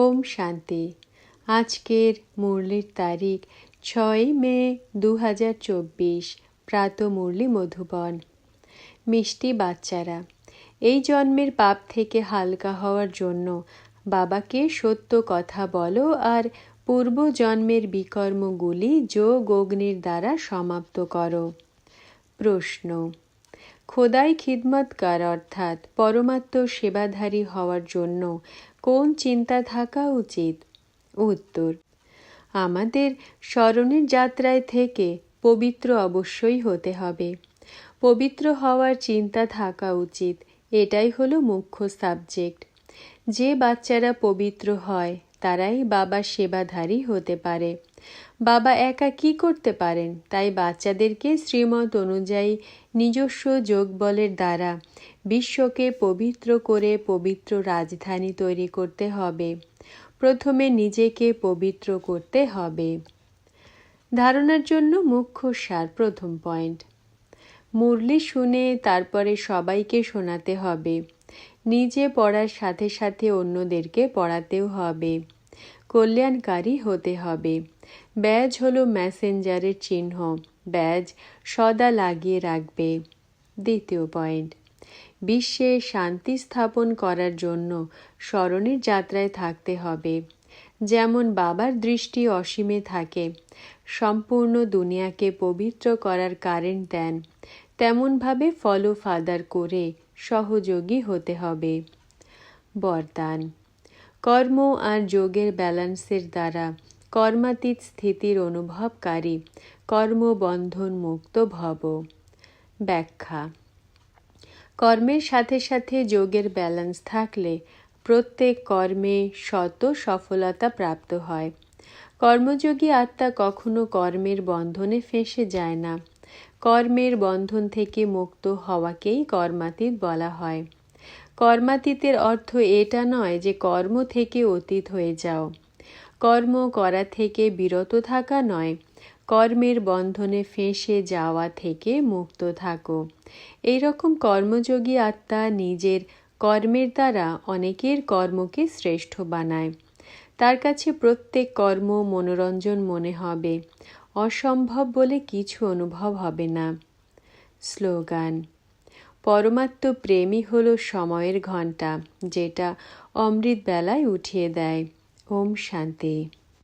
ওম শান্তি। আজকের মুরলির তারিখ ছয় মে দু হাজার চব্বিশ, প্রাত মুরলি মধুবন। মিষ্টি বাচ্চারা, এই জন্মের পাপ থেকে হালকা হওয়ার জন্য বাবাকে সত্য কথা বলো আর পূর্ব জন্মের বিকর্মগুলি যোগ অগ্নির দ্বারা সমাপ্ত করো। প্রশ্ন খোদাই খিদমতকার অর্থাৎ পরমাত্ম সেবাধারী হওয়ার জন্য কোন চিন্তা থাকা উচিত? উত্তর, আমাদের স্মরণের যাত্রায় থেকে পবিত্র অবশ্যই হতে হবে। পবিত্র হওয়ার চিন্তা থাকা উচিত, এটাই হলো মুখ্য সাবজেক্ট। যে বাচ্চারা পবিত্র হয় তারাই বাবা সেবাধারী হতে পারে। বাবা একা কি করতে পারেন? তাই বাচ্চাদেরকে শ্রীমত অনুযায়ী নিজস্ব যোগবলের দ্বারা বিশ্বকে পবিত্র করে পবিত্র রাজধানী তৈরি করতে হবে। প্রথমে নিজেকে পবিত্র করতে হবে। ধারণার জন্য মুখ্য সার প্রথম পয়েন্ট। মুরলি শুনে তারপরে সবাইকে শোনাতে হবে। নিজে পড়ার সাথে সাথে অন্যদেরকে পড়াতেও হবে। কল্যাণকারী হতে হবে। ব্যাজ হলো ম্যাসেঞ্জারের চিহ্ন। ব্যাজ সদা লাগিয়ে রাখবে। দ্বিতীয় পয়েন্ট। বিশ্বে শান্তি স্থাপন করার জন্য স্মরণের যাত্রায় থাকতে হবে। যেমন বাবার দৃষ্টি অসীমে থাকে, সম্পূর্ণ দুনিয়াকে পবিত্র করার কারেন্ট দেন। তেমনভাবে ফলো ফাদার করে সহযোগী হতে হবে। বরদান। কর্ম আর যোগের ব্যালেন্সের দ্বারা কর্মাতীত স্থিতির অনুভবকারী কর্মবন্ধন মুক্ত ভব। ব্যাখ্যা। কর্মের সাথে সাথে যোগের ব্যালেন্স থাকলে প্রত্যেক কর্মে শত সফলতা প্রাপ্ত হয়। কর্মযোগী আত্মা কখনো কর্মের বন্ধনে ফেঁসে যায় না। কর্মের বন্ধন থেকে মুক্ত হওয়াকেই কর্মাতীত বলা হয়। কর্মাতীতের অর্থ এটা নয় যে কর্ম থেকে অতীত হয়ে যাও। কর্ম করা থেকে বিরত থাকা নয়, কর্মের বন্ধনে ফেঁসে যাওয়া থেকে মুক্ত থাকো। এইরকম কর্মযোগী আত্মা নিজের কর্মের দ্বারা অনেকের কর্মকে শ্রেষ্ঠ বানায়। তার কাছে প্রত্যেক কর্ম মনোরঞ্জন মনে হবে। অসম্ভব বলে কিছু অনুভব হবে না। স্লোগান, পরমাত্ম প্রেমই হল সময়ের ঘণ্টা, যেটা অমৃত বেলায় উঠিয়ে দেয়। ওম শান্তি।